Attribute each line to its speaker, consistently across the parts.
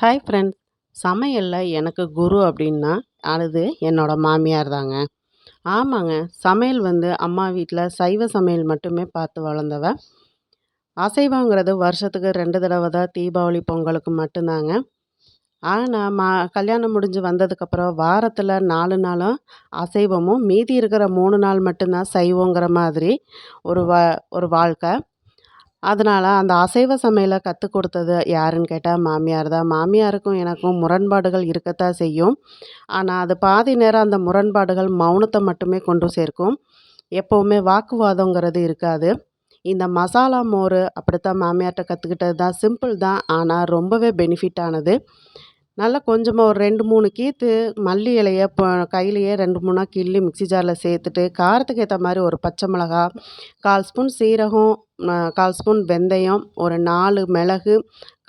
Speaker 1: Hi friends சமையலில் எனக்கு குரு அப்படின்னா அது என்னோடய மாமியார் தாங்க. ஆமாங்க. சமையல் வந்து அம்மா வீட்டில் சைவ சமையல் மட்டுமே பார்த்து வளர்ந்தவ. அசைவங்கிறது வருஷத்துக்கு ரெண்டு தடவை தான் தீபாவளி பொங்கலுக்கு மட்டும்தாங்க. ஆனால் மா கல்யாணம் முடிஞ்சு வந்ததுக்கப்புறம் வாரத்தில் நாலு நாளும் அசைவமும் மீதி இருக்கிற மூணு நாள் மட்டும்தான் சைவங்கிற மாதிரி ஒரு வா ஒரு வாழ்க்கை. அதனால் அந்த அசைவ சமையலை கற்றுக் கொடுத்தது யாருன்னு கேட்டால் மாமியார் தான். மாமியாருக்கும் எனக்கும் முரண்பாடுகள் இருக்கத்தான் செய்யும். ஆனால் அது பாதி நேரம் அந்த முரண்பாடுகள் மௌனத்தை மட்டுமே கொண்டு சேர்க்கும். எப்போவுமே வாக்குவாதங்கிறது இருக்காது. இந்த மசாலா மோர் அப்படித்தான் மாமியார்கிட்ட கற்றுக்கிட்டது தான். சிம்பிள் தான். ஆனால் ரொம்பவே பெனிஃபிட் ஆனது நல்லா கொஞ்சமாக ஒரு ரெண்டு மூணு கீற்று மல்லி இலையை இப்போ கையிலையே ரெண்டு மூணாக கிள்ளி மிக்ஸி ஜாரில் சேர்த்துட்டு காரத்துக்கு ஏற்ற மாதிரி ஒரு பச்சை மிளகா கால் ஸ்பூன் சீரகம் கால் ஸ்பூன் வெந்தயம் ஒரு நாலு மிளகு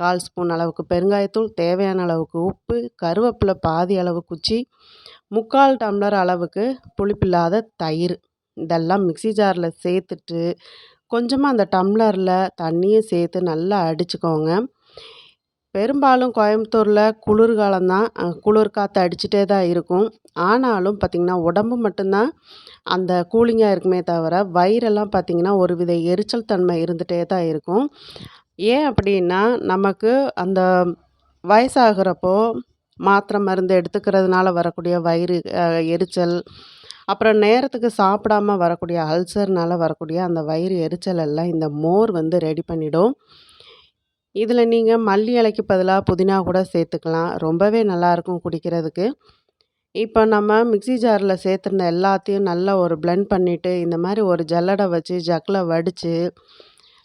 Speaker 1: கால் ஸ்பூன் அளவுக்கு பெருங்காயத்தூள் தேவையான அளவுக்கு உப்பு கருவேப்பிலை பாதி அளவு குச்சி முக்கால் டம்ளர் அளவுக்கு புளிப்பில்லாத தயிர். இதெல்லாம் மிக்ஸி ஜாரில் சேர்த்துட்டு கொஞ்சமாக அந்த டம்ளரில் தண்ணியும் சேர்த்து நல்லா அடிச்சுக்கோங்க. பெரும்பாலும் கோயம்புத்தூரில் குளிர்காலம் தான். குளிர் காற்று அடிச்சுட்டே தான் இருக்கும். ஆனாலும் பார்த்திங்கன்னா உடம்பு மட்டும்தான் அந்த கூலிங்காக இருக்குமே தவிர வயிறெல்லாம் பார்த்திங்கன்னா ஒரு வித எரிச்சல் தன்மை இருந்துகிட்டே தான் இருக்கும். ஏன் அப்படின்னா நமக்கு அந்த வயசாகிறப்போ மாத்திரை மருந்து எடுத்துக்கிறதுனால வரக்கூடிய வயிறு எரிச்சல் அப்புறம் நேரத்துக்கு சாப்பிடாம வரக்கூடிய அல்சர்னால் வரக்கூடிய அந்த வயிறு எரிச்சல் எல்லாம் இந்த மோர் வந்து ரெடி பண்ணிவிடும் இதில் நீங்கள் மல்லி இலைக்கு பதிலாக புதினா கூட சேர்த்துக்கலாம். ரொம்பவே நல்லாயிருக்கும் குடிக்கிறதுக்கு. இப்போ நம்ம மிக்ஸி ஜாரில் சேர்த்துருந்த எல்லாத்தையும் நல்லா ஒரு பிளெண்ட் பண்ணிவிட்டு இந்த மாதிரி ஒரு ஜல்லடை வச்சு ஜக்கில் வடித்து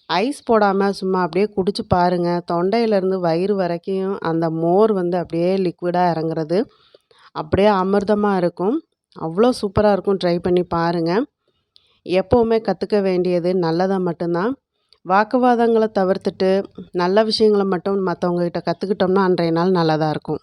Speaker 1: ஐஸ் போடாமல் சும்மா அப்படியே குடிச்சு பாருங்கள் தொண்டையிலேருந்து வயிறு வரைக்கும் அந்த மோர் வந்து அப்படியே லிக்விடாக இறங்குறது. அப்படியே அமிர்தமாக இருக்கும். அவ்வளோ சூப்பராக இருக்கும். ட்ரை பண்ணி பாருங்கள் எப்போவுமே கற்றுக்க வேண்டியது நல்லதாக மட்டும்தான். வாக்குவாதங்களை தவிர்த்துட்டு நல்ல விஷயங்களை மட்டும் மற்றவங்கக்கிட்ட கற்றுக்கிட்டோம்னா அன்றைய நாள் நல்லதாக இருக்கும்.